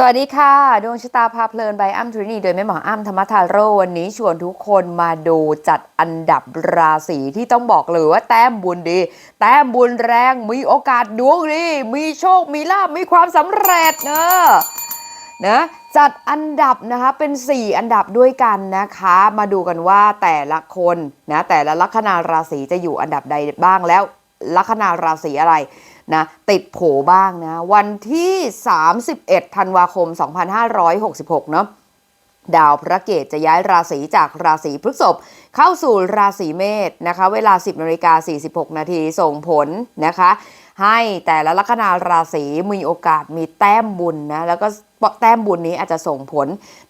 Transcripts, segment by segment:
สวัสดีค่ะ ดวงชะตาพาเพลินใบอ้ำทรินีโดยแม่หมออ้ำธรรมทาโรวันนี้ชวนทุกคนมาดูจัดอันดับราศีที่ต้องบอกเลยว่าแต้มบุญดี แต้มบุญแรงมีโอกาสดวงดี มีโชคมีลาบมีความสำเร็จเนอะนะจัดอันดับนะคะเป็น 4 อันดับด้วยกันนะคะ มาดูกันว่าแต่ละคนนะแต่ละลัคนาราศีจะอยู่อันดับใดบ้างแล้วลัคนาราศีอะไร นะติดโผบ้างนะวันที่ 31 ธันวาคม 2566 เนาะดาวพระเกตจะย้ายราศีจากราศีพฤษภเข้าสู่ราศีเมษนะคะ เวลา 10นาฬิกา46 นาทีส่งผลนะคะ ให้แต่ละลัคนาราศีมีโอกาสมีแต้มบุญนะแล้วก็แต้มบุญนี้อาจจะส่งผล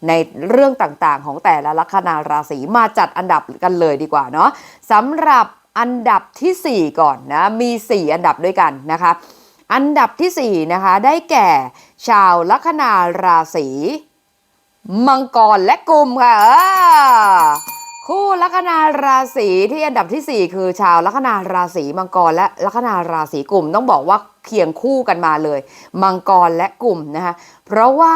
ในเรื่องต่างๆ ของแต่ละลัคนาราศีมาจัดอันดับกันเลยดีกว่าเนาะสำหรับ อันดับทีสี่ 4 ก่อนนะ มี 4 อันดับด้วยกันนะคะ อันดับทีสี่ 4 นะคะ ได้แก่ ชาวลัคนาราศีมังกรและกลุ่มค่ะคู่ลัคนาราศีที่อันดับทีสี่ 4 คือชาวลัคนาราศีมังกรและลัคนาราศีกลุ่ม ต้องบอกว่าเคียงคู่กันมาเลย มังกรและกลุ่มนะคะเพราะว่า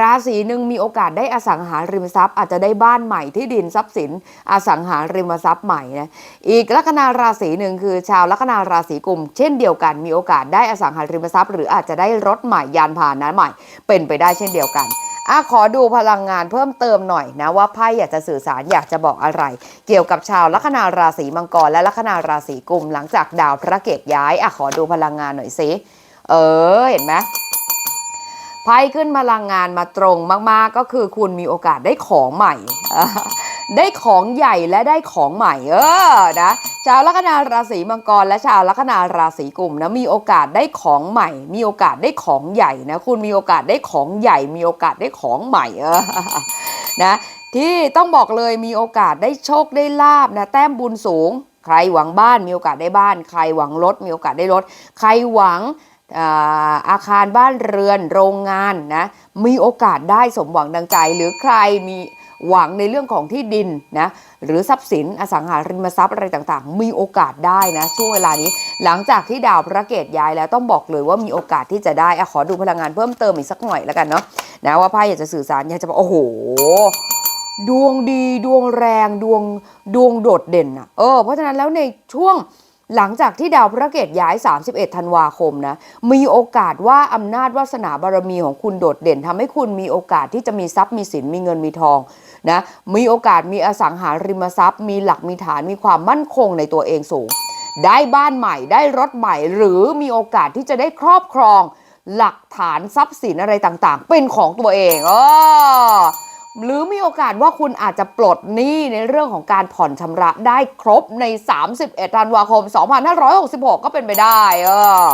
ราศีหนึ่งมีโอกาสได้อสังหาริมทรัพย์ อาจจะได้บ้านใหม่ที่ดินทรัพย์สิน อสังหาริมทรัพย์ใหม่นะอีกลัคนาราศีหนึ่งคือ ชาวลัคนาราศีกุม เช่นเดียวกันมีโอกาสได้อสังหาริมทรัพย์ หรืออาจจะได้รถใหม่ยานพาหนะใหม่ เป็นไปได้เช่นเดียวกันอะขอดูพลังงานเพิ่มเติมหน่อยนะว่าไพ่อยากจะสื่อสารอยากจะบอกอะไร เกี่ยวกับชาวลัคนาราศีมังกรและลัคนาราศีกุม หลังจากดาวพระเกตย้ายอะขอดูพลังงานหน่อยสิเออเห็นไหม ไพ่ขึ้นพลังงานมาตรงมากๆ ก็คือคุณมีโอกาสได้ของใหม่ ได้ของใหญ่และได้ของใหม่ เออนะชาวลัคนาราศีมังกรและชาวลัคนาราศีกุมนะมีโอกาสได้ของใหม่ มีโอกาสได้ของใหญ่นะคุณมีโอกาสได้ของใหญ่ มีโอกาสได้ของใหม่เออนะที่ต้องบอกเลยมีโอกาสได้โชคได้ลาบนะแต้มบุญสูง ใครหวังบ้านมีโอกาสได้บ้าน ใครหวังรถมีโอกาสได้รถ ใครหวัง อาคารบ้านเรือนโรงงานนะมีโอกาสได้สมหวังดังใจ หรือใครมีหวังในเรื่องของที่ดินนะหรือทรัพย์สินอสังหาริมทรัพย์อะไรต่างๆ มีโอกาสได้นะช่วงเวลานี้ หลังจากที่ดาวพระเกตย้ายแล้วต้องบอกเลยว่ามีโอกาสที่จะได้อะขอดูพลังงานเพิ่มเติมอีกสักหน่อยแล้วกันเนาะนะว่าไพ่อยากจะสื่อสารอยากจะบอกโอ้โห ดวงดีดวงแรงดวงดวงโดดเด่นอะเออเพราะฉะนั้นแล้วในช่วง หลังจากที่ดาวพระเกตย้าย 31 ธันวาคมนะ มีโอกาสว่าอำนาจวาสนาบารมีของคุณโดดเด่นทำให้คุณมีโอกาสที่จะมีทรัพย์มีสินมีเงินมีทองนะ มีโอกาสมีอสังหาริมทรัพย์ มีหลักมีฐานมีความมั่นคงในตัวเองสูง ได้บ้านใหม่ได้รถใหม่ หรือมีโอกาสที่จะได้ครอบครอง หลักฐานทรัพย์สินอะไรต่างๆ เป็นของตัวเองอ๋อ หรือมีโอกาสว่าคุณอาจจะปลดหนี้ในเรื่องของการผ่อนชำระได้ครบใน 31ธันวาคม 2566 ก็เป็นไปได้เออ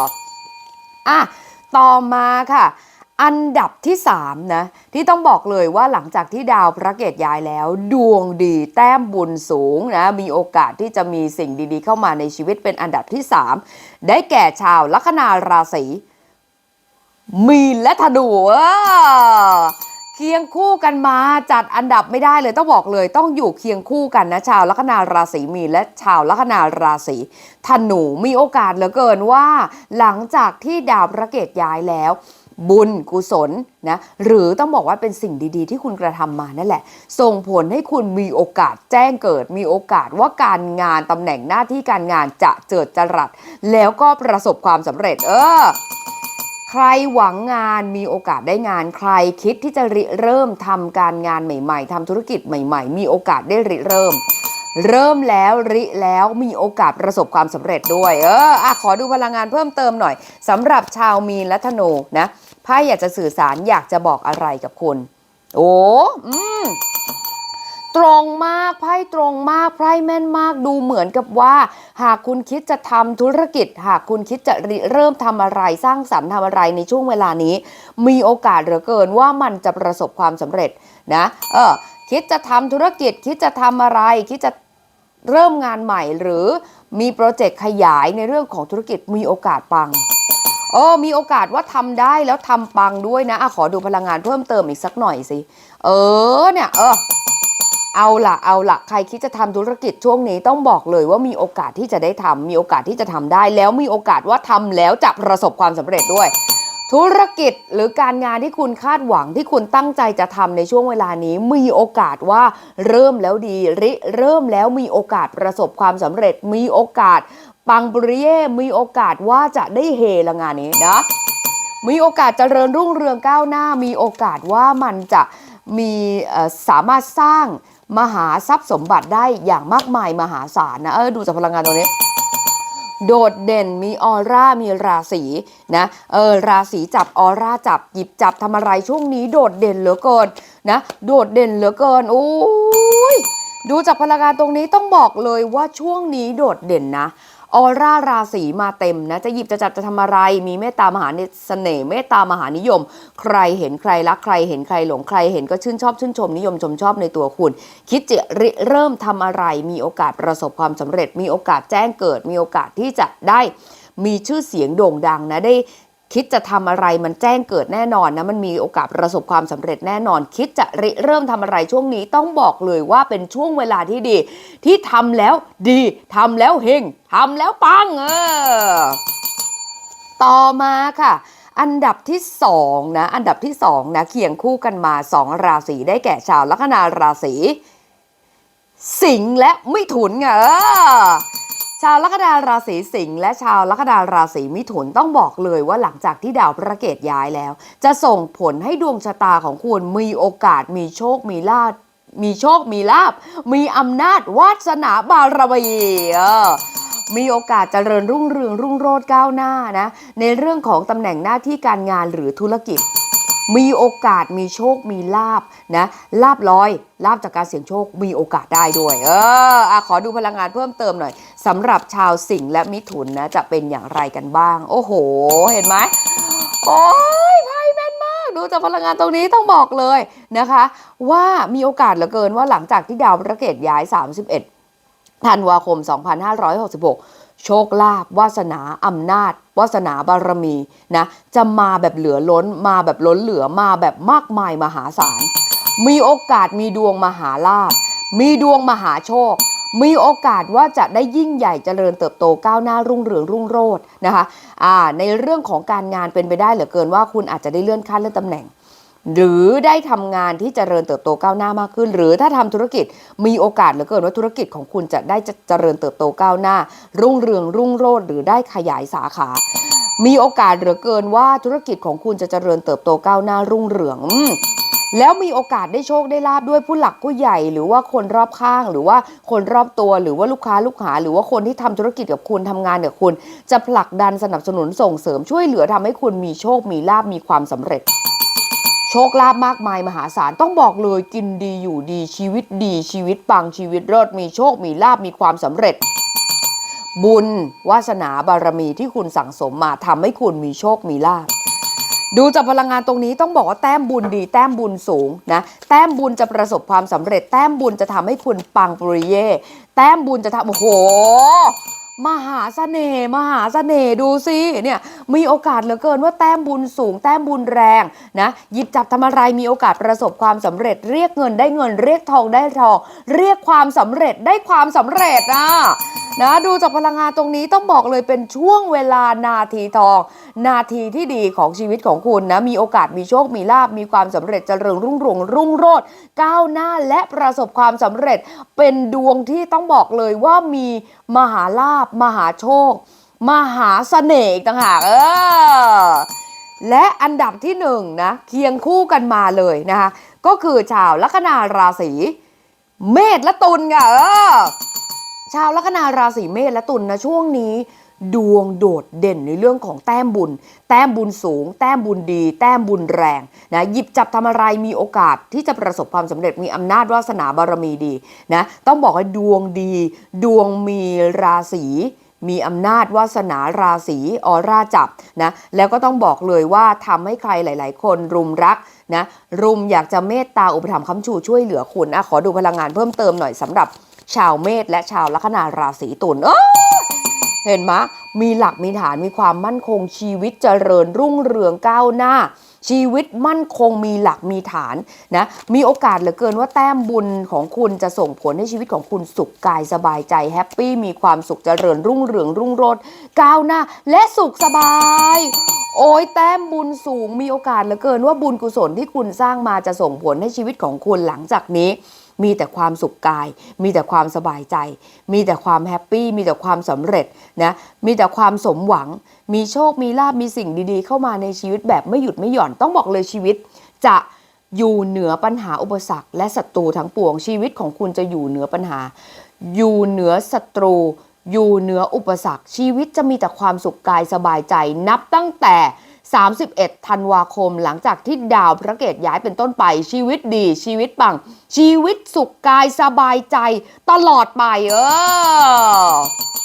อะต่อมาค่ะ อันดับที่ 3 นะ ที่ต้องบอกเลยว่าหลังจากที่ดาวพระเกตย้ายแล้ว ดวงดีแต้มบุญสูงนะ มีโอกาสที่จะมีสิ่งดีๆ เข้ามาในชีวิตเป็นอันดับที่ 3 ได้แก่ชาวลัคนาราศีมีนและธนูเออ เคียงคู่กันมาจัดอันดับไม่ได้เลยต้องบอกเลย ต้องอยู่เคียงคู่กันนะชาวลัคนาราศีมีนและชาวลัคนาราศีธนูมีโอกาสเหลือเกินว่า หลังจากที่ดาวพระเกตย้ายแล้ว บุญกุศลนะหรือต้องบอกว่าเป็นสิ่งดีๆ ที่คุณกระทำมานั่นแหละ ส่งผลให้คุณมีโอกาสแจ้งเกิด มีโอกาสว่าการงานตำแหน่งหน้าที่การงานจะเจิดจรัส แล้วก็ประสบความสำเร็จ เออ ใครหวังงานมีโอกาสได้งาน ใครคิดที่จะริเริ่มทำการงานใหม่ ๆทำธุรกิจใหม่ ๆ มีโอกาสได้ริเริ่ม เริ่มแล้วริแล้วมีโอกาสประสบความสำเร็จด้วย เอออะขอดูพลังงานเพิ่มเติมหน่อยสำหรับชาวมีนและธนูนะไพ่อยากจะสื่อสารอยากจะบอกอะไรกับคุณ โอ้อืม ตรงมากไพ่ตรงมากไพ่แม่นมากดูเหมือนกับว่า หากคุณคิดจะทำธุรกิจ หากคุณคิดจะเริ่มทำอะไรสร้างสรรค์ทำอะไรในช่วงเวลานี้ มีโอกาสเหลือเกินว่ามันจะประสบความสำเร็จนะเออคิดจะทำธุรกิจ คิดจะทำอะไร คิดจะเริ่มงานใหม่หรือมีโปรเจกต์ขยายในเรื่องของธุรกิจมีโอกาสปังเออมีโอกาสว่าทำได้แล้วทำปังด้วยนะอะขอดูพลังงานเพิ่มเติมอีกสักหน่อยสิ เออเนี่ย เออ เอาละเอาละใครคิดจะทำธุรกิจช่วงนี้ต้องบอกเลยว่ามีโอกาสที่จะได้ทำมีโอกาสที่จะทำได้ แล้วมีโอกาสว่าทำแล้วจะประสบความสำเร็จด้วย ธุรกิจหรือการงานที่คุณคาดหวังที่คุณตั้งใจจะทำในช่วงเวลานี้ มีโอกาสว่าเริ่มแล้วดีริเริ่มแล้วมีโอกาสประสบความสำเร็จ มีโอกาสปังปริเย่มีโอกาสว่าจะได้เฮละงานนี้นะมีโอกาสเจริญรุ่งเรืองก้าวหน้า มีโอกาสว่ามันจะมีสามารถสร้าง มหาทรัพย์สมบัติได้อย่างมากมายมหาศาลนะเออดูจากพลังงานตรงนี้โดดเด่นมีออร่ามีราศีนะเออราศีจับออร่าจับหยิบจับทำอะไรช่วงนี้โดดเด่นเหลือเกินนะโดดเด่นเหลือเกินโอ้ยดูจากพลังงานตรงนี้ต้องบอกเลยว่าช่วงนี้โดดเด่นนะ ออร่าราศีมาเต็มนะจะหยิบจะจับจะทำอะไรมีเมตตามหาเสน่ห์เมตตามหานิยม ใครเห็นใครรักใครเห็นใครหลงใครเห็นก็ชื่นชอบชื่นชมนิยมชมชอบในตัวคุณ คิดจะเริ่มทำอะไร มีโอกาสประสบความสำเร็จ มีโอกาสแจ้งเกิด มีโอกาสที่จะได้มีชื่อเสียงโด่งดังนะได้ คิดจะทำอะไรมันแจ้งเกิดแน่นอนนะมันมีโอกาสประสบความสำเร็จแน่นอน คิดจะริเริ่มทำอะไรช่วงนี้ต้องบอกเลยว่าเป็นช่วงเวลาที่ดี ที่ทำแล้วดีทำแล้วเฮงทำแล้วปังเออต่อมาค่ะอันดับที่สองนะ อันดับที่สองนะเคียงคู่กันมาสองราศีได้แก่ชาวลัคนาราศี สิงห์และมิถุนเออ ชาวลัคนาราศีสิงห์และชาวลัคนาราศีมิถุนต้องบอกเลยว่าหลังจากที่ดาวพระเกตย้ายแล้ว จะส่งผลให้ดวงชะตาของคุณมีโอกาสมีโชคมีลาภมีโชคมีลาบ มีอำนาจวาสนาบารมีมีโอกาสเจริญรุ่งเรืองรุ่งโรจน์ก้าวหน้านะ ในเรื่องของตำแหน่งหน้าที่การงานหรือธุรกิจ มีโอกาสมีโชคมีลาบนะลาบลอยลาบจากการเสี่ยงโชคมีโอกาสได้ด้วย เอออะขอดูพลังงานเพิ่มเติมหน่อยสำหรับชาวสิงห์และมิถุนนะจะเป็นอย่างไรกันบ้าง โอ้โห เห็นไหมโอ้ยไพ่แม่นมาก ดูจากพลังงานตรงนี้ต้องบอกเลยนะคะ ว่ามีโอกาสเหลือเกินว่าหลังจากที่ดาวพระเกตย้าย 31ธันวาคม 2566 โชคลาภวาสนาอำนาจวาสนาบารมีนะจะมาแบบเหลือล้นมาแบบล้นเหลือมาแบบมากมายมหาศาล มีโอกาสมีดวงมหาลาภมีดวงมหาโชค มีโอกาสว่าจะได้ยิ่งใหญ่เจริญเติบโตก้าวหน้ารุ่งเรืองรุ่งโรจน์นะคะในเรื่องของการงานเป็นไปได้เหลือเกินว่าคุณอาจจะได้เลื่อนขั้นเลื่อนตำแหน่ง หรือได้ทำงานที่เจริญเติบโตก้าวหน้ามากขึ้น หรือถ้าทำธุรกิจมีโอกาสเหลือเกินว่าธุรกิจของคุณจะได้จเจริญเติบโตก้าวหน้า รุ่งเรืองรุ่งโรจน์หรือได้ขยายสาขา มีโอกาสเหลือเกินว่าธุรกิจของคุณจะเจริญเติบโตก้าวหน้ารุ่งเรืองแล้วมีโอกาสได้โชคได้ลาบด้วยผู้หลักผู้ใหญ่ หรือว่าคนรอบข้าง หรือว่าคนรอบตัวหรือว่าลูกค้าลูกหา หรือว่าคนที่ทำธุรกิจกับคุณทำงานกับคุณ จะผลักดันสนับสนุนส่งเสริมช่วยเหลือทำให้คุณมีโชคมีลาบมีความสำเร็จ โชคลาภมากมายมหาศาลต้องบอกเลยกินดีอยู่ดีชีวิตดีชีวิตปังชีวิตรอดมีโชคมีลาบมีความสำเร็จ บุญวาสนาบารมีที่คุณสั่งสมมาทำให้คุณมีโชคมีลาบดูจากพลังงานตรงนี้ต้องบอกว่าแต้มบุญดี แต้มบุญสูงนะแต้มบุญจะประสบความสำเร็จ แต้มบุญจะทำให้คุณปังปริเย่แต้มบุญจะทำโอ้โห มหาเสน่ห์มหาเสน่ห์ดูสิเนี่ยมีโอกาสเหลือเกินว่าแต้มบุญสูง แต้มบุญแรงนะหยิบจับทำอะไรมีโอกาสประสบความสำเร็จ เรียกเงินได้เงินเรียกทองได้ทอง เรียกความสำเร็จได้ความสำเร็จนะ นะดูจากพลังงานตรงนี้ต้องบอกเลยเป็นช่วงเวลานาทีทอง นาทีที่ดีของชีวิตของคุณนะมีโอกาสมีโชคมีลาบมีความสำเร็จเจริญรุ่งรืองรุ่งโรจน์ก้าวหน้าและประสบความสำเร็จ เป็นดวงที่ต้องบอกเลยว่ามีมหาลาบมหาโชค มหาเสน่ห์ต่างหากเออและอันดับที่หนึ่งนะเคียงคู่กันมาเลยนะคะก็คือชาวลัคนาราศีเมษและตุลค่ะเออ ชาวลัคนาราศีเมษและตุลนะช่วงนี้ ดวงโดดเด่นในเรื่องของแต้มบุญ แต้มบุญสูง แต้มบุญดี แต้มบุญแรงนะหยิบจับทำอะไรมีโอกาสที่จะประสบความสำเร็จมีอำนาจวาสนาบารมีดีนะต้องบอกว่าดวงดี ดวงมีราศีมีอำนาจวาสนาราศีออร่าจับนะแล้วก็ต้องบอกเลยว่าทำให้ใครหลาย ๆ คนรุมรักนะรุมอยากจะเมตตาอุปถัมภ์คำชูช่วยเหลือคุณอะขอดูพลังงานเพิ่มเติมหน่อยสำหรับ ชาวเมษและชาวลัคนาราศีตุลเออเห็นไหมมีหลักมีฐานมีความมั่นคงชีวิตเจริญรุ่งเรืองก้าวหน้า ชีวิตมั่นคงมีหลักมีฐานนะมีโอกาสเหลือเกินว่าแต้มบุญของคุณจะส่งผลให้ชีวิตของคุณสุขกายสบายใจแฮปปี้มีความสุขเจริญรุ่งเรืองรุ่งโรจน์ก้าวหน้า และสุขสบาย โอ้ยแต้มบุญสูงมีโอกาสเหลือเกินว่าบุญกุศลที่คุณสร้างมาจะส่งผลให้ชีวิตของคุณหลังจากนี้ มีแต่ความสุขกาย มีแต่ความสบายใจ มีแต่ความแฮปปี้ มีแต่ความสำเร็จนะ มีแต่ความสมหวัง มีโชค มีลาบ มีสิ่งดีๆ เข้ามาในชีวิตแบบไม่หยุดไม่หย่อน ต้องบอกเลยชีวิต จะอยู่เหนือปัญหาอุปสรรค และศัตรูทั้งปวง ชีวิตของคุณจะอยู่เหนือปัญหา อยู่เหนือศัตรู อยู่เหนืออุปสรรค ชีวิตจะมีแต่ความสุขกายสบายใจ นับตั้งแต่ 31 ธันวาคม หลังจากที่ดาวพระเกตย้ายเป็นต้นไป ชีวิตดี ชีวิตปัง ชีวิตสุขกายสบายใจตลอดไปเออ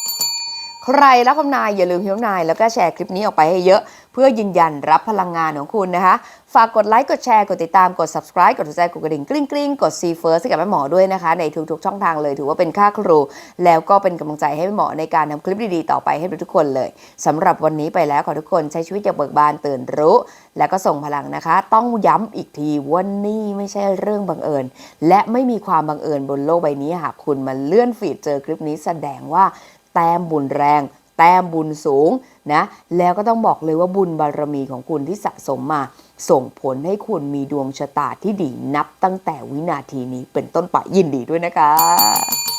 ใครรับคำนายอย่าลืมพิมพ์นาย แล้วก็แชร์คลิปนี้ออกไปให้เยอะ เพื่อยืนยันรับพลังงานของคุณนะคะ ฝากกดไลค์กดแชร์กดติดตามกด subscribe กดหัวใจกดกระดิ่งกริ๊งกริ๊งกด see first ให้กับแม่หมอด้วยนะคะ ในทุกๆช่องทางเลยถือว่าเป็นค่าครู แล้วก็เป็นกำลังใจให้แม่หมอในการทำคลิปดีๆต่อไปให้ทุกคนเลยสำหรับวันนี้ไปแล้วขอทุกคนใช้ชีวิตอย่างเบิกบานตื่นรู้ แล้วก็ส่งพลังนะคะ ต้องย้ำอีกทีว่านี่ไม่ใช่เรื่องบังเอิญ และไม่มีความบังเอิญบนโลกใบนี้หากคุณมาเลื่อนฟีดเจอคลิปนี้แสดงว่า แต้มบุญแรง แต้มบุญสูงนะ แล้วก็ต้องบอกเลยว่าบุญบารมีของคุณที่สะสมมา ส่งผลให้คุณมีดวงชะตาที่ดีนับตั้งแต่วินาทีนี้เป็นต้นไปยินดีด้วยนะคะ